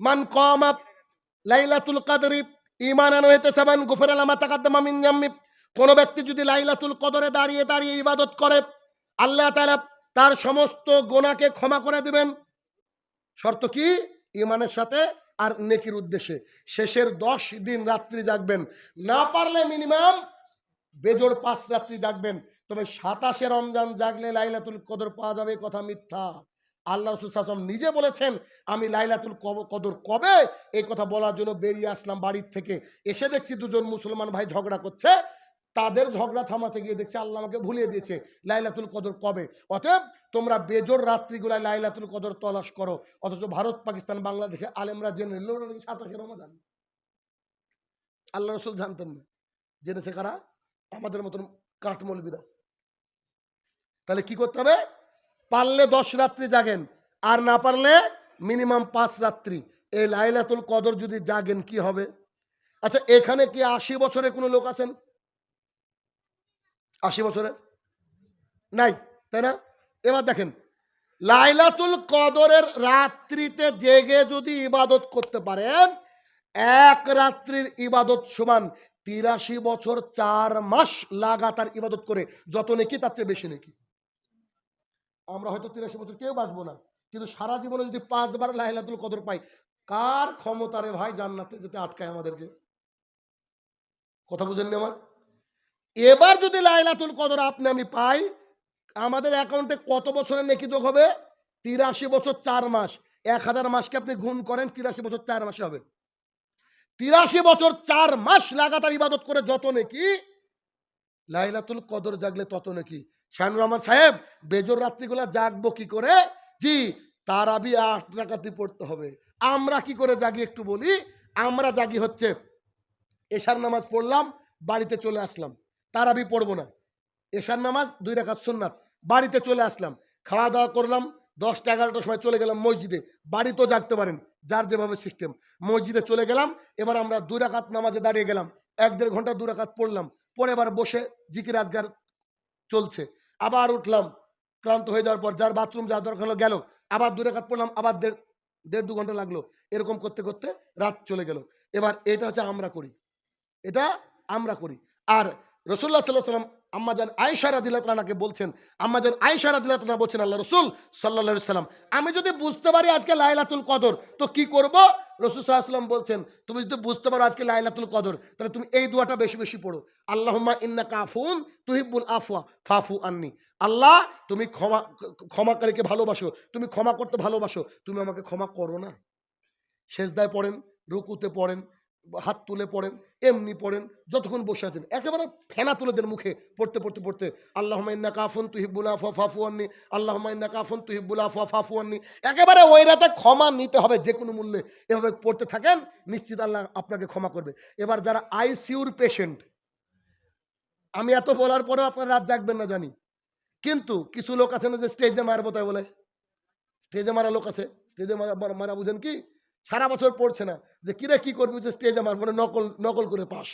মান কমা লাইলাতুল কাদরি, ঈমানান ওয়া ইহতিসাবান গুফিরা লামা তাকাদ্দামা মিন যামবি কোন ব্যক্তি যদি লাইলাতুল কদরে দাঁড়িয়ে দাঁড়িয়ে ইবাদত করে, আল্লাহ তাআলা তার সমস্ত গোনাকে ক্ষমা করে দিবেন। শর্ত কি? ইমানের সাথে আর নেকির উদ্দেশ্যে। শেষের দশ দিন রাত্রি জাগবেন। না পারলে মিনিমাম বেজোড় পাঁচ রাত্রি জাগবেন। তবে সাতাশে রমজান জাগলে লাইলাতুল কদর পাওয়া যাবে কথা মিথ্যা। আল্লাহ রসুল সাসম নিজে বলেছেন, আমি লাইলাতুল কদর কবে? এই কথা বলার জন্য বেরিয়ে আসলাম বাড়ির থেকে। এসে দেখছি দুজন মুসলমান ভাই ঝগড়া করছে। তাদের ঝগড়া থামাতে গিয়ে দেখছি আল্লাহ আমাকে ভুলিয়ে দিয়েছে, লাইলাতুল কদর কবে? অতএব তোমরা বেজোর রাত্রিগুলায় লাইলাতুল কদর তলাশ করো, অথচ ভারত, পাকিস্তান বাংলাদেশে আলেমরা জেনে সাতাশে রমজান। আল্লাহ রসুল জানতেন না। জেনেছে কারা? আমাদের মতন কাঠমলবিরা। তাহলে কি করতে হবে? পারলে দশ রাত্রি জাগেন, আর না পারলে মিনিমাম পাঁচ রাত্রি। এই লাইলাতুল কদর যদি জাগেন, কি হবে? আচ্ছা এখানে কি আশি বছরে কোনো লোক আছেন? আশি বছরে? নাই, তাই না? এবার দেখেন, লাইলাতুল কদরের রাত্রিতে জেগে যদি ইবাদত করতে পারেন, এক রাত্রির ইবাদত সমান তিরাশি বছর চার মাস লাগাতার ইবাদত করে, যত নেকি তার চেয়ে বেশি নেকি। আমরা হয়তো তিরাশি বছর কেউ বাঁচবো না। কিন্তু সারা জীবনে যদি পাঁচবার লাইলাতুল কদর পাই, কার ক্ষমতারে ভাই জান্নাতে যেতে আটকায় আমাদেরকে? কথা বুঝেননি আমার? এবার যদি লাইলাতুল কদর আপনি আমি পাই, আমাদের অ্যাকাউন্টে কত বছরের নেকি যোগ হবে? তিরাশি বছর চার মাস। এক হাজার মাসকে আপনি গুণ করেন, তিরাশি বছর চার মাসে হবে। তিরাশি বছর চার মাস লাগাতার ইবাদত করে যত নাকি লাইলাতুল কদর জাগলে তত নাকি। শাহানুর রহমান সাহেব, বেজর রাত্রিগুলা জাগবো কি করে? জি তার আবি আট রাকাতি পড়তে হবে। আমরা কি করে জাগি একটু বলি? আমরা জাগি হচ্ছে, এশার নামাজ পড়লাম, বাড়িতে চলে আসলাম। তার আবি পড়ব না। এশার নামাজ দুই রাকাত সুন্নাত। বাড়িতে চলে আসলাম। খাওয়া দাওয়া করলাম, দশটা এগারোটার সময় চলে গেলাম মসজিদে। বাড়িতেও জাগতে পারেন, যার যেভাবে সিস্টেম মসজিদে চলে গেলাম, এবার আমরা দুই রাকাত নামাজে দাঁড়িয়ে গেলাম। এক দেড় ঘণ্টা দু রাকাত পড়লাম। পরে আবার বসে জিকির আজগার চলছে। আবার উঠলাম, ক্লান্ত হয়ে যাওয়ার পর যার বাথরুম যাওয়ার দরকার হলো গেল, আবার দূরে কাট পড়লাম আবার দেড় দেড় দু ঘণ্টা লাগল। এরকম করতে করতে রাত চলে গেল। এবার এটা হচ্ছে আমরা করি। এটা আমরা করি। আর রসুল্লাহ সাল্লাহ সাল্লাম আম্মাজান আয়সা রাদিল্লাহকে বলছেন আম্মাজান আয়সা রাদিল্লাহ বলছেন আল্লাহ রসুল সাল্লাহ সাল্লাম আমি যদি বুঝতে পারি আজকে লাইলাতুল কদর, তো কি করব? রসুল সাল্লাম বলছেন, তুমি যদি বুঝতে পারো আজকে লাইলাতুল কদর, তাহলে তুমি এই দুয়াটা বেশি বেশি পড়ো। আল্লাহম্মা ইন্না কাফুন তুহিবুল আফওয়া, ফাফু আন্নি। আল্লাহ, তুমি ক্ষমা, ক্ষমাকারীকে ভালোবাসো, তুমি ক্ষমা করতে ভালোবাসো, তুমি আমাকে ক্ষমা করো না। সেজদায় পড়েন, রুকুতে পড়েন হাত তুলে পড়েন, এমনি পড়েন, যতক্ষণ বসে আছেন। একেবারে ফেনা তুলে দেন মুখে, পড়তে পড়তে পড়তে। আল্লাহ ইন্না কাফুন আফওয়া ফাফু আন্নি আল্লাহ ইন্না কাফুন আফওয়া ফাফু আন্নি। একেবারে ওই রাতে ক্ষমা নিতে হবে যে কোনো মূল্যে। এভাবে পড়তে থাকেন, নিশ্চিত আল্লাহ আপনাকে ক্ষমা করবে। এবার যারা আইসিউর পেশেন্ট, আমি এত বলার পরেও আপনার রাত জাগবেন না জানি। কিন্তু কিছু লোক আছে না যে স্টেজে মারবো তাই বলে? স্টেজে মারা লোক আছে? স্টেজে মারা- মারা বুঝেন কি? সারা বছর পড়ছে না। যে কিরে কি করবি? যে স্টেজে আমার মানে নকল নকল করে পাস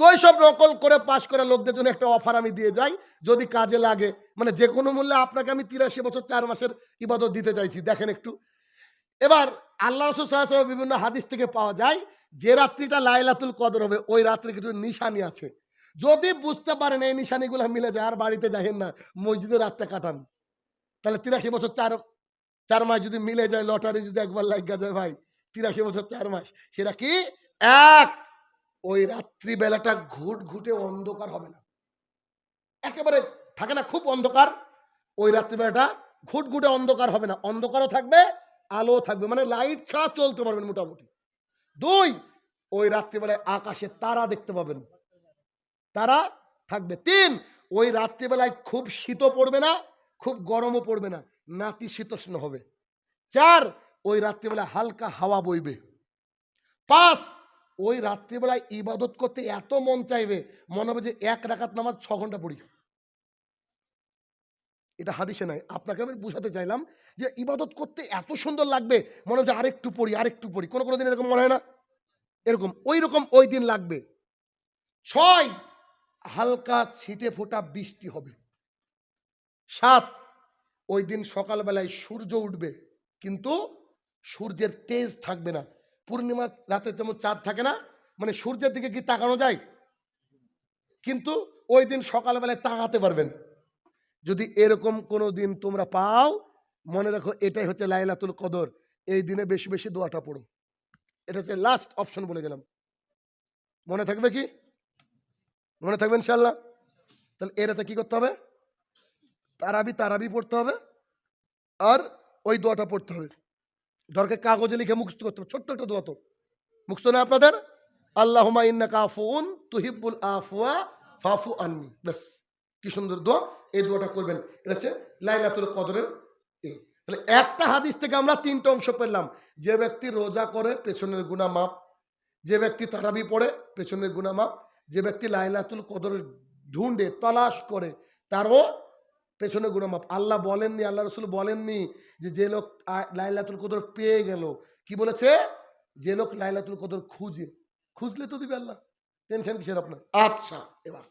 তো সব নকল করে পাস করা লোকদের জন্য একটা অফার আমি দিয়ে যাই, যদি কাজে লাগে। মানে যে কোনো মূল্যে আপনাকে আমি তিরাশি বছর, চার মাসের ইবাদত দিতে চাইছি। দেখেন একটু। এবার আল্লাহ রসুল বিভিন্ন হাদিস থেকে পাওয়া যায়, যে রাত্রিটা লাইলাতুল কদর হবে, ওই রাত্রে কিছু নিশানি আছে। যদি বুঝতে পারেন এই নিশানিগুলো মিলে যায়, আর বাড়িতে যাবেন না মসজিদে রাতটা কাটান। তাহলে তিরাশি বছর, চার চার মাস যদি মিলে যায় লটারি যদি একবার লাগা যায় ভাই, তিরাশি বছর চার মাস, সেটা কি? এক! ওই রাত্রিবেলাটা ঘুট ঘুটে অন্ধকার হবে না। একেবারে থাকে না খুব অন্ধকার, ওই রাত্রিবেলাটা ঘুট ঘুটে অন্ধকার হবে না। অন্ধকারও থাকবে আলো থাকবে মানে লাইট ছাড়া চলতে পারবেন মোটামুটি। দুই! ওই রাত্রিবেলায় আকাশে তারা দেখতে পাবেন। তারা থাকবে। তিন! ওই রাত্রিবেলায় খুব শীতও পড়বে না, খুব গরমও পড়বে না। নাতি শীতোষ্ণ হবে। চার, ওই রাত্রিবেলায় হালকা হাওয়া বইবে। পাঁচ, ওই রাত্রিবেলায় ইবাদত করতে এত মন চাইবে, মনে হবে যে এক রাকাত নামাজ ছ ঘণ্টা পড়ি। এটা হাদিসে নাই। আপনাকে আমি বুঝাতে চাইলাম যে ইবাদত করতে এত সুন্দর লাগবে, মনে হয় যে আরেকটু পড়ি আরেকটু পড়ি। কোনো কোনো দিন এরকম মনে হয় না? এরকম, ওই রকম ওই দিন লাগবে। ছয়, হালকা ছিটে ফোটা বৃষ্টি হবে। সাত ওই দিন সকালবেলায় সূর্য উঠবে, কিন্তু সূর্যের তেজ থাকবে না। পূর্ণিমা রাতে যেমন চাঁদ থাকে না মানে সূর্যের দিকে কি তাকানো যায়? কিন্তু ওই দিন সকালবেলায় তাকাতে পারবেন। যদি এরকম কোনো দিন তোমরা পাও, মনে রাখো এটাই হচ্ছে লাইলাতুল কদর। এই দিনে বেশি বেশি দোয়াটা পড়ো। এটা হচ্ছে লাস্ট অপশন বলে গেলাম। মনে থাকবে কি? মনে থাকবে ইনশাল্লাহ তাহলে এরাতে কি করতে হবে? তারাবি তারাবি পড়তে হবে আর ওই দোয়াটা পড়তে হবে। দরকার কাগজে লিখে মুখস্থ করতে হবে, ছোট্ট একটা দোয়া তো। মুখস্থ না আপনাদের? আল্লাহুমা ইন্না কাফুন তুহিব্বুল আফওয়া ফাফু আননি। ব্যাস, কি সুন্দর দোয়া। এই দোয়াটা করবেন। এটা হচ্ছে লাইলাতুল কদরের এই তাহলে একটা হাদিস থেকে আমরা তিনটা অংশ পেলাম। যে ব্যক্তি রোজা করে, পেছনের গুণা মাপ যে ব্যক্তি তারাবি পড়ে, পেছনের গুণা মাপ যে ব্যক্তি লাইলাতুল কদরের ঢুন্ডে তলাশ করে, তারও পেছনে গুণমাপ আল্লাহ বলেননি, আল্লাহ রসুল বলেননি যে যে লোক লাইলাতুল কদর পেয়ে গেল, কি বলেছে? যে লোক লাইলাতুল কদর খুঁজে, খুঁজলে তো দিবে আল্লাহ। টেনশন কিসের আপনার? আচ্ছা এবার।